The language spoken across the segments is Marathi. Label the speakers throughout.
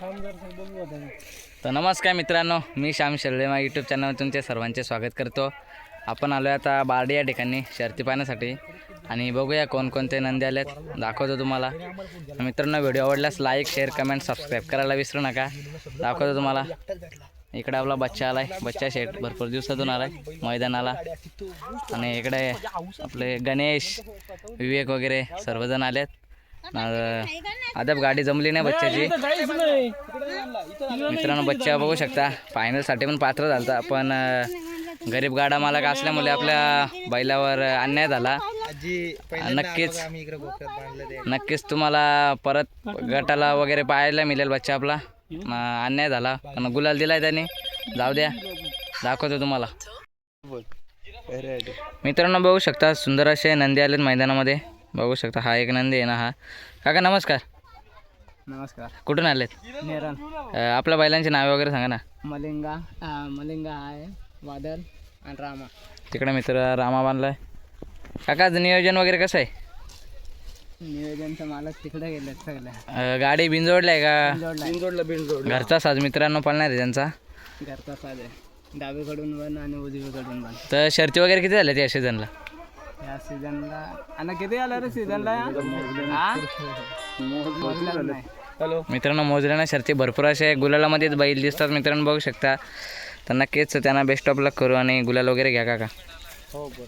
Speaker 1: तर नमस्कार मित्रांनो मी श्याम शेर्डे यूट्यूब चॅनलवर तुमचे सर्वांचे स्वागत करतो. आपण आलो आहे आता बार्डी या ठिकाणी शर्ती पाहण्यासाठी. आणि बघूया कोणकोणते नंदी आलेत. दाखवतो तुम्हाला. मित्रांनो व्हिडिओ आवडल्यास लाईक शेअर कमेंट सबस्क्राईब करायला विसरू नका. दाखवतो तुम्हाला. इकडे आपला बच्चा आलाय. बच्चा शेट भरपूर दिवसातून आलाय मैदानाला. आणि इकडे आपले गणेश विवेक वगैरे सर्वजण आलेत. आहेत अद्याप गाडी जमली नाही बच्च्याची. मित्रांनो बच्चा बघू शकता. फायनलसाठी पण पात्र झालता पण गरीब गाडा मालक असल्यामुळे आपल्या बैलावर अन्याय झाला. नक्कीच नक्कीच तुम्हाला परत गटाला वगैरे पाहायला मिळेल बच्चा आपला. अन्याय झाला पण गुलाल दिलाय त्याने. जाऊ द्या. दाखवतो तुम्हाला. मित्रांनो बघू शकता सुंदर असे नंदी आलेत मैदानामध्ये. बघू शकता हा एक नंदी आहे ना हा. काका नमस्कार.
Speaker 2: नमस्कार.
Speaker 1: कुठून आलेत?
Speaker 2: नेरन.
Speaker 1: अं, आपल्या बैलांची नावे वगैरे सांगा ना.
Speaker 2: मलिंगा अं, मलिंगा आहे वादल आणि रामा.
Speaker 1: तिकडे मित्र रामा बांधलाय. काका आज नियोजन वगैरे कसं आहे?
Speaker 2: नियोजनचं मालक तिकडे गेले सगळ्या
Speaker 1: अं, गाडी बिंजोडली आहे का?
Speaker 2: जोडला बिनजोड
Speaker 1: घरचा साज मित्रांनो पळणार आहे त्यांचा.
Speaker 2: घरचा साधे डावीकडून बन आणि उजवीकडून बन
Speaker 1: तर शर्ती वगैरे किती झाल्या या सीझनला
Speaker 2: या सीझनला. आणि किती आलं रे सीझनला हा मोजलं नाही. हॅलो.
Speaker 1: मित्रांनो मोजल्या ना शर्ती भरपूर असे गुलालामध्येच बैल दिसतात मित्रांनो बघू शकता. तर नक्कीच त्यांना बेस्ट ऑफ लक करू आणि गुलाल वगैरे घ्या काका.
Speaker 2: हो बरं.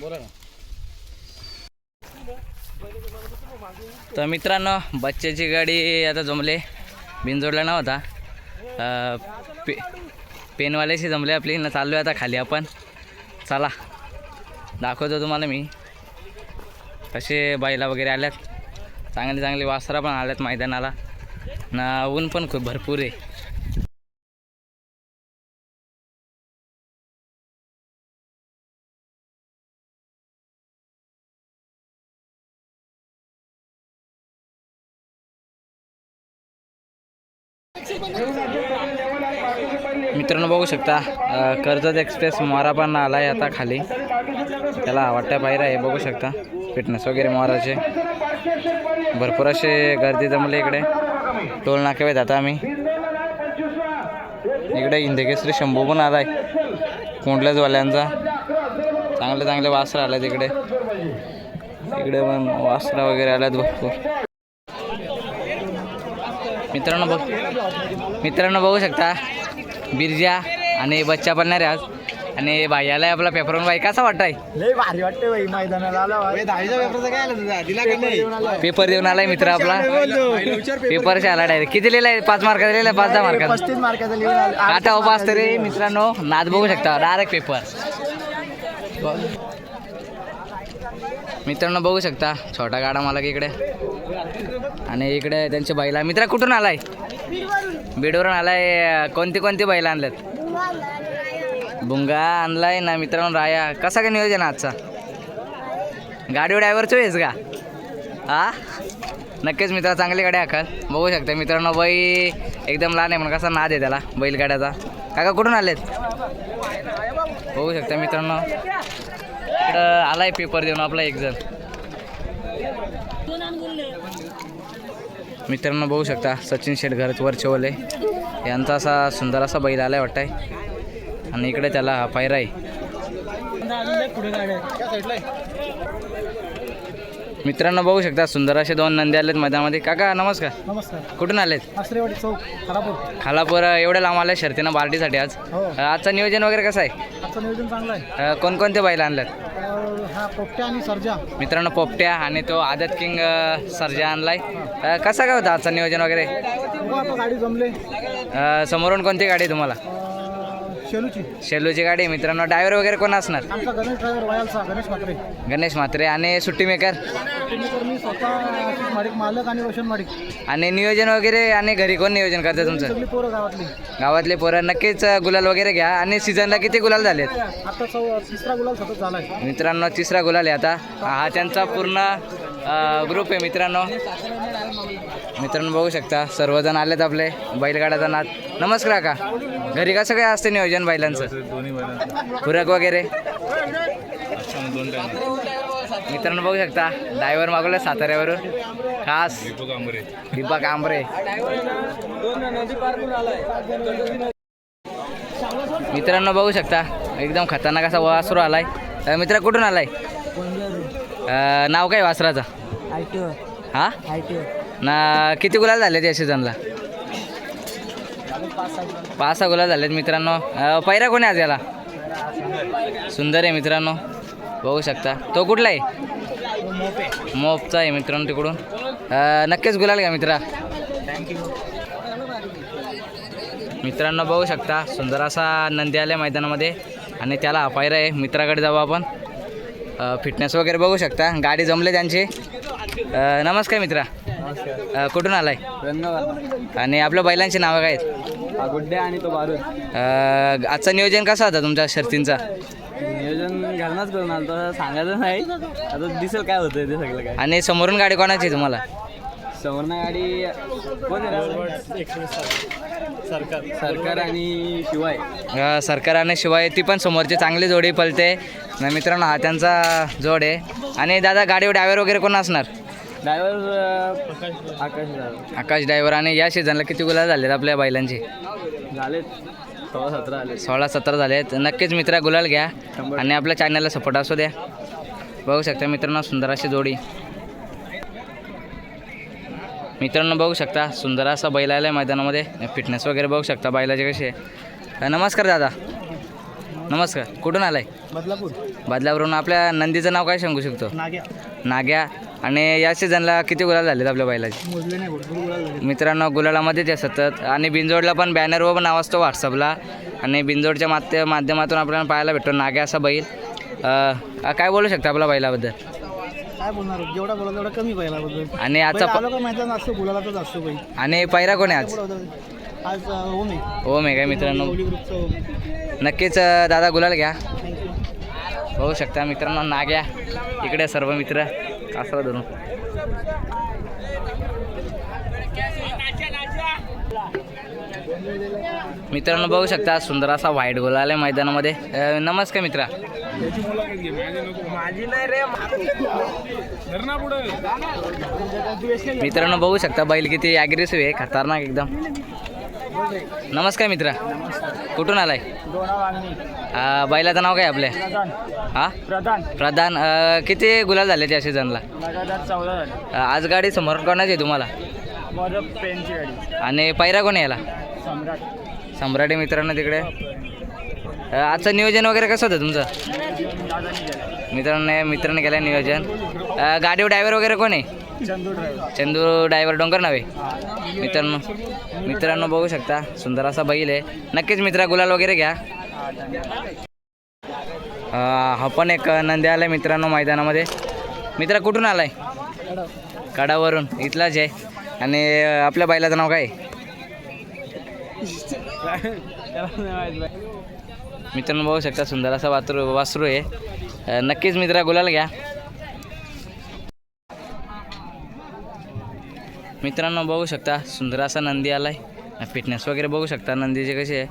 Speaker 2: बोला ना.
Speaker 1: तर मित्रांनो बच्च्याची गाडी आता जमले. बिनजोडला नव्हता पे पेनवाल्याशी जमले आपली. ना चाललो आहे आता खाली आपण. चला. दाखवतो तुम्हाला मी. असे बैला वगैरे आल्यात. चांगले चांगले वासरा पण आल्यात मैदानाला. ना ऊन पण खूप भरपूर आहे. मित्रांनो बघू शकता कर्जत एक्सप्रेस मोरा पण आला आहे आता खाली. त्याला वाटत्या बाहेर आहे बघू शकता. फिटनेस वगैरे मोराचे भरपूर असे गर्दी जमले इकडे. टोल नाके आता आम्ही. इकडे इंदकेसरी शंभू पण आला आहे कोंडल्याजवाल्यांचा चांगले चांगले वासरं आलेत इकडे. इकडे पण वासरा वगैरे आल्यात भरपूर. मित्रांनो बघ मित्रांनो बघू शकता. बिरजा आणि बच्चा पडणार आहे आज. आणि भाई आलाय आपला पेपरवर बाई कसा वाटताय?
Speaker 2: लय भारी वाटते बाई मैदानाला आला दहावीच्या पेपरचं काय आलं दिला का नाही?
Speaker 1: पेपर देऊन आलाय मित्र आपला. पेपरच्या आला डायरेक्ट किती लिहिलाय? पाच मार्काचा लिहिलाय? पाच दहा मार्काचा
Speaker 2: पस्तीस मार्काचा लिहून आला.
Speaker 1: आता उपास तरी मित्रांनो. नाद बघू शकता. डायरेक्ट पेपर मित्रांनो बघू शकता. छोटा गाडा मला इकडे. आणि इकडे त्यांचे बैला मित्रा कुठून आलाय? बीडवरून आलाय. कोणती कोणती बैला आणल्यात? भुंगा आणलाय ना मित्रांनो राया. कसा काय नियोजन आजचा? गाडी ड्रायव्हर चोईस का? हा नक्कीच मित्र चांगली गाडी आखाल बघू शकता. मित्रांनो बैल एकदम लहान आहे म्हणून कसा नाद आहे त्याला बैलगाड्याचा. काका कुठून आलेत? बघू शकता मित्रांनो. इकडं आलाय पेपर देऊन आपला एक जण. मित्रांनो बघू शकता सचिन शेठ घरात वरचेवले यांचा असा सुंदर असा बैल आलाय वाटतंय. आणि इकडे त्याला हा पायरा आहे. मित्रांनो बघू शकता सुंदर असे दोन नंदी आलेत मैदानामध्ये. काका नमस्कार.
Speaker 2: नमस्कार.
Speaker 1: कुठून आलेत?
Speaker 2: चौक
Speaker 1: खालापूर. एवढ्या लांब आल्या शर्तीनं बार्टीसाठी आज.
Speaker 2: हो.
Speaker 1: आजचं नियोजन वगैरे कसं आहे?
Speaker 2: आजचं नियोजन चांगलं आहे.
Speaker 1: कोणकोणते बैल आणल्यात
Speaker 2: पोपट्या आणि सर्जा.
Speaker 1: मित्रांनो पोपट्या आणि तो आदत किंग सर्जा आणलाय. कसा काय होता आजचं नियोजन वगैरे?
Speaker 2: गाडी जमले.
Speaker 1: समोरून कोणती गाडी आहे तुम्हाला?
Speaker 2: शेलूची?
Speaker 1: शेलूची गाडी आहे मित्रांनो. ड्रायव्हर वगैरे कोण असणार?
Speaker 2: आमचा गणेश ड्रायव्हर वयालचा गणेश म्हात्रे.
Speaker 1: गणेश म्हात्रे आणि सुट्टी मेकर?
Speaker 2: तर मी स्वतः आशिष माडिक मालक आणि रोशन माडिक
Speaker 1: आणि नियोजन वगैरे आणि घरी कोण नियोजन करते तुमचं?
Speaker 2: सगळी पोरं गावातली.
Speaker 1: गावातले पोरं. नक्कीच गुलाल वगैरे घ्या. आणि सीझनला किती गुलाल झालेत?
Speaker 2: आता चौ तिसरा गुलाल सतत झालाय.
Speaker 1: मित्रांनो तिसरा गुलाल आहे आता. हा त्यांचा पूर्ण ग्रुप आहे मित्रांनो. मित्रांनो बघू शकता सर्वजण आलेत आपले बैलगाड्याचा नाद नमस्कार का घरी कसं काय असते नियोजन बैलांचं? खुराक वगैरे? मित्रांनो बघू शकता ड्रायव्हर मागवला साताऱ्यावरून. खास. दीपक आंबरे. मित्रांनो बघू शकता एकदम खतरनाक असा वासरू आलाय. मित्र कुठून आलाय? नाव काय वासराचं? हा? ना किती गुलाल झाले या सीझनला पाच सहा गुलाल झालेत मित्रांनो. पैरा कोणी आज याला? सुंदर आहे मित्रांनो. बघू शकता. तो कुठला आहे? मोपचा आहे मित्रांनो तिकडून. नक्कीच गुलाल घ्या मित्रा. मित्रांनो बघू शकता. सुंदर असा नंदी आल्या मैदानामध्ये. आणि त्याला हा पायरा आहे. मित्राकडे जाऊ आपण. फिटनेस वगैरे बघू शकता. गाडी जमले त्यांची. अ, नमस्कार मित्रा. अ, कुठून आलाय? आणि आपल्या बैलांची नावं काय आहेत?
Speaker 2: गुड्डे आणि तो बारूद.
Speaker 1: अ, आजचं नियोजन कसं होता तुमच्या शर्तींचा?
Speaker 2: नियोजन घालणारच करून आलो तर सांगायचं नाही. आता दिसेल काय होतंय ते सगळं काय.
Speaker 1: आणि समोरून गाडी कोणाची आहे तुम्हाला?
Speaker 2: समोरनं गाडी कोण आहे? सरकार. सरकार आणि शिवाय.
Speaker 1: अ, सरकार आणि शिवाय ती पण समोरची चांगली जोडी पलते ना मित्रांनो हा त्यांचा जोड आहे. आणि दादा गाडीवर ड्रायव्हर वगैरे कोण असणार?
Speaker 2: Driver Akash driver.
Speaker 1: Akash driver आणि या सीझनला किती गुलाल झालेत आपल्या बैलांचे?
Speaker 2: झालेत. सोळा सतरा आले
Speaker 1: सोळा सतरा झालेत. नक्कीच मित्रा गुलाल घ्या. आणि आपल्या चॅनलला सपोर्ट असू द्या. बघू शकता मित्रांनो सुंदर अशी जोडी. मित्रांनो बघू शकता सुंदर असा बैल आला आहे मैदानामध्ये. फिटनेस वगैरे बघू शकता बैलाचे कसे नमस्कार दादा. नमस्कार. कुठून आलाय?
Speaker 2: बदलापूर.
Speaker 1: बदलावरून आपल्या नंदीचं नाव काय सांगू शकतो?
Speaker 2: नाग्या.
Speaker 1: नाग्या. आणि या सीझनला किती गुलाल झालेत आपल्या बैलाचे? मित्रांनो गुलालामध्येच आहे सतत. आणि बिंजोडला पण बॅनरवर पण नाव असतो व्हॉट्सअपला आणि बिंजोडच्या माध्य माध्यमातून आपल्याला पाहायला भेटतो नाग्या असा बैल. काय बोलू शकता आपल्या बैलाबद्दल?
Speaker 2: काय बोलणार? जेवढा बोला तेवढा कमी पहिला
Speaker 1: आणि आजचा प-
Speaker 2: आलो का मैदान असतो गुलालातच असतो बैल
Speaker 1: आणि पैरा कोण आहे आज?
Speaker 2: आज होम आहे
Speaker 1: हो मे काय मित्रांनो?
Speaker 2: ग्रुपचं आहे.
Speaker 1: नक्कीच अ, दादा गुलाल घ्या. बघू शकता मित्रांनो नाग्या इकडे सर्व मित्र कासरा धरून. मित्रांनो बघू शकता सुंदर असा व्हाईट गोल आलाय मैदानामध्ये. अ, नमस्कार मित्रा. मित्रांनो बघू शकता बैल किती ॲग्रेसिव्ह आहे खतरनाक एकदम. नमस्कार मित्रा. कुठून आलाय? बैलाचं नाव काय आपल्या?
Speaker 2: प्रधान
Speaker 1: हा?
Speaker 2: प्रधान.
Speaker 1: प्रधान किती गुलाल झाले त्या सीझनला आज गाडी समोर कोणाची आहे तुम्हाला?
Speaker 2: माझं पेनची गाडी
Speaker 1: आणि पैरा कोणी याला?
Speaker 2: सम्राट.
Speaker 1: सम्राटी मित्रांनो तिकडे. आजचं नियोजन वगैरे कसं होतं तुमचं? मित्रांनो मित्रांनी केलं नियोजन. गाडीवर ड्रायव्हर वगैरे कोण आहे?
Speaker 2: चंदू ड्रायव्हर
Speaker 1: ड्रायव्हर डोंगर नव्हे? मित्रांनो मित्रांनो बघू शकता सुंदर असा बैल आहे. नक्कीच मित्रा गुलाल वगैरे घ्या. हा पण एक नंदी आलाय मित्रांनो मैदानामध्ये. मित्रा कुठून आलाय? कडावरून इथलाच आहे. आणि आपल्या बैलाचं नाव काय मित्रांनो बघू शकता सुंदर असा वासरू वासरू आहे. नक्कीच मित्रा गुलाल घ्या. मित्रांनो बघू शकता सुंदर असा नंदी आलाय. फिटनेस वगैरे बघू शकता नंदीचे कसे आहे.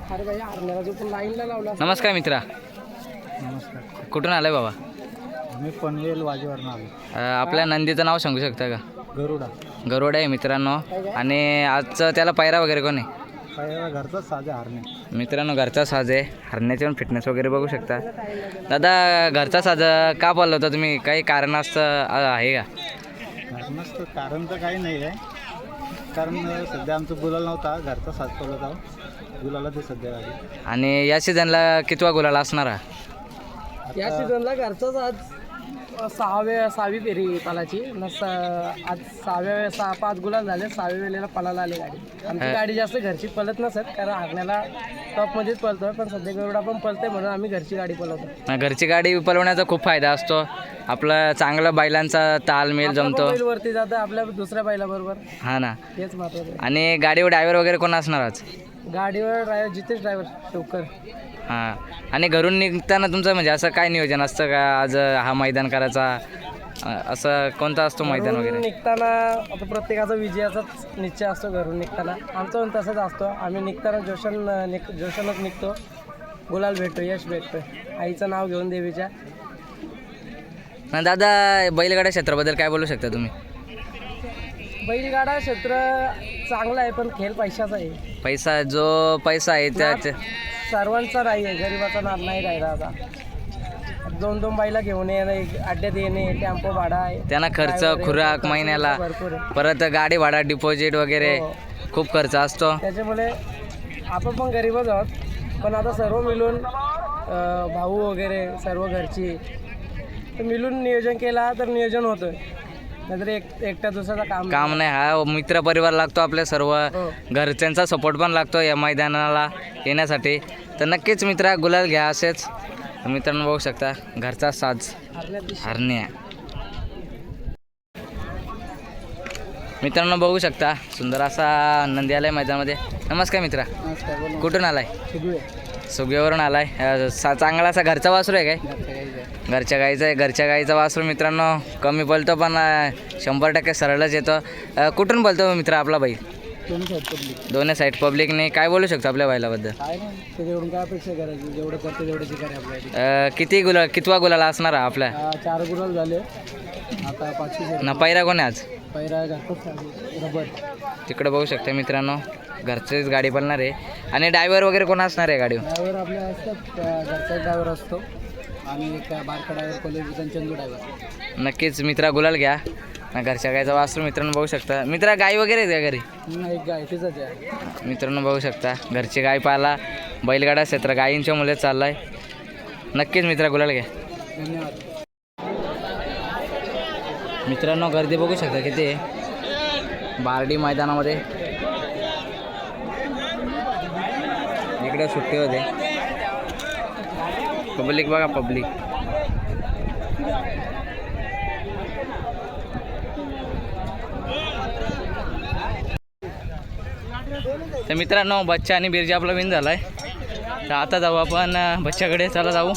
Speaker 1: नमस्कार मित्रा.
Speaker 2: नमस्कार.
Speaker 1: कुठून आलाय बाबा?
Speaker 2: मी पनवेल वाजेवर
Speaker 1: आपल्या नंदीचं नाव सांगू शकता का?
Speaker 2: गरुडा.
Speaker 1: गरुड आहे मित्रांनो. आणि आजचं त्याला पायरा वगैरे कोण आहे?
Speaker 2: हारणे.
Speaker 1: मित्रांनो घरचा साज आहे. हरण्याचे पण फिटनेस वगैरे बघू शकता. दादा घरचा साज का बोलला होता तुम्ही? काही कारण असतं अ, आहे का?
Speaker 2: तर कारण तर काही नाही आहे. कारण सध्या आमचं गुलाल नव्हता. घरचा साथ पडला होता. गुलाला ते सध्या गाडी.
Speaker 1: आणि या सीझनला कितवा गुलाल असणार हा?
Speaker 2: या सीझनला घरचाच आज सहाव्या सहावी फेरी पालाची. न स आज सहाव्या सहा पाच गुलाल झाले. सहाव्या वेळेला पलाला आली गाडी. आमची गाडी जास्त घरची पलत नसत कारण हागण्याला टॉपमध्येच पलतोय पण सध्या गरुडा पण पलतोय म्हणून आम्ही घरची गाडी पलवतो
Speaker 1: घरची गाडी पलवण्याचा खूप फायदा असतो. आपला चांगला बैलांचा तालमेल जमतो.
Speaker 2: वरती जातं आपल्या दुसऱ्या बैलाबरोबर.
Speaker 1: हा ना.
Speaker 2: तेच महत्वाचं
Speaker 1: आणि गाडीवर ड्रायव्हर वगैरे कोण असणार आज.
Speaker 2: गाडीवर ड्रायव्हर जितेश ड्रायव्हर टोकर
Speaker 1: हां. आणि घरून निघताना तुमचं म्हणजे असं काय नियोजन असतं का? आज हा मैदान करायचा अ, असं कोणता असतो मैदान
Speaker 2: घरून
Speaker 1: वगैरे?
Speaker 2: निघताना आता प्रत्येकाचा विजयाचाच निश्चय असतो घरून निघताना. आमचं पण तसंच असतो. आम्ही निघताना जोशन निघ जोशनच निघतो. गुलाल भेटतो यश भेटतो आईचं नाव घेऊन देवीच्या.
Speaker 1: दादा बैलगाड्या क्षेत्राबद्दल काय बोलू शकता तुम्ही?
Speaker 2: बैलगाडा क्षेत्र चांगलं आहे पण खेळ पैशाचा आहे.
Speaker 1: पैसा जो पैसा आहे त्या
Speaker 2: सर्वांचा नाही आहे गरिबाचा नाद नाही राहिला आता. दोन दोन बाईला घेऊन येणे अड्ड्यात येणे टेम्पो भाडा आहे.
Speaker 1: त्यांना खर्च खुराक महिन्याला.
Speaker 2: भरपूर आहे.
Speaker 1: परत गाडी भाडा डिपॉझिट वगैरे
Speaker 2: हो.
Speaker 1: खूप खर्च असतो.
Speaker 2: त्याच्यामुळे आपण पण गरीबच आहोत. पण आता सर्व मिळून अं, भाऊ वगैरे सर्व घरची तर मिळून नियोजन केला तर नियोजन होतं नाहीतर एक एकट्या दुसऱ्याचा काम
Speaker 1: काम नाही. हा मित्र परिवार लागतो आपल्या सर्व.
Speaker 2: हो.
Speaker 1: घरच्यांचा सपोर्ट पण लागतो या मैदानाला येण्यासाठी. तर नक्कीच मित्रा गुलाल घ्या असेच. तर मित्रांनो बघू शकता घरचा साज हरण्या. मित्रांनो बघू शकता सुंदर असा नंदी आलाय मैदानामध्ये. नमस्कार मित्रा.
Speaker 2: नमस्कार बोला.
Speaker 1: कुठून आलाय?
Speaker 2: शिकूया
Speaker 1: सुग्यावरून आलाय. अं, सा चांगला असा घरचा वासरू आहे काय? घरच्या गाईचा आहे घरच्या गाईचा वासरू मित्रांनो कमी बोलतो पण शंभर टक्के सरळच येतो. कुठून बोलतो मित्र आपला बाई
Speaker 2: दोन्ही साईड
Speaker 1: पब्लिकने काय बोलू शकतो आपल्या बाईलाबद्दल
Speaker 2: काय अपेक्षा करायची जेवढं करते तेवढं शिकाय आपल्याला
Speaker 1: अं, किती गुलाल कितवा गुलाल असणार हा आपल्या
Speaker 2: हा, चार गुलाल झाले. आता पाचवी
Speaker 1: ना पैरा कोण आज?
Speaker 2: पैरा रबर.
Speaker 1: तिकडे बघू शकता मित्रांनो घरचीच गाडी पळणार आहे. आणि ड्रायव्हर वगैरे कोण असणार आहे गाडीवर?
Speaker 2: ड्रायव्हर आपले असतात घरचा ड्रायव्हर असतो. आणि एक बारका चंदू
Speaker 1: नक्कीच मित्रा गुलाल घ्या. ना घरच्या गायचा वासरू मित्रांनो बघू शकता. मित्रा गाय वगैरे आहे का घरी?
Speaker 2: एक गाय तिचंच आहे.
Speaker 1: मित्रांनो बघू शकता. घरची गाय पाला बैलगाडा क्षेत्र गायींच्या मुले चाललाय. नक्कीच मित्रा गुलाल घ्या.
Speaker 2: धन्यवाद.
Speaker 1: मित्रांनो गर्दी बघू शकता किती आहे. बारडी मैदानामध्ये. इकडे सुट्टी होते पब्लिक बघा पब्लिक. तर मित्रांनो बच्चा आणि बिरजा आपला विन झालाय. तर आता जाऊ आपण बच्च्याकडे. चला जाऊ.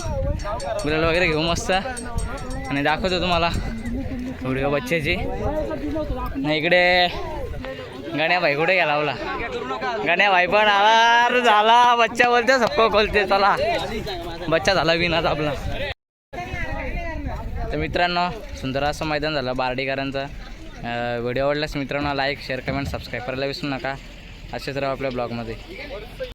Speaker 1: गुलाल वगैरे घेऊ मस्त. आणि दाखवतो तुम्हाला व्हिडिओ बच्चेची नाही इकडे गण्या भाई कुठे गेला बोला? गण्या भाई पण आला अरे झाला बच्चा बोलते सबको खोलते चला. बच्चा झाला विनाच आपला. तर मित्रांनो सुंदर असं मैदान झालं बारडीकरांचं. व्हिडिओ आवडल्यास मित्रांनो लाईक शेअर कमेंट सबस्क्राईब करायला विसरू नका. असेच राहा आपल्या ब्लॉगमध्ये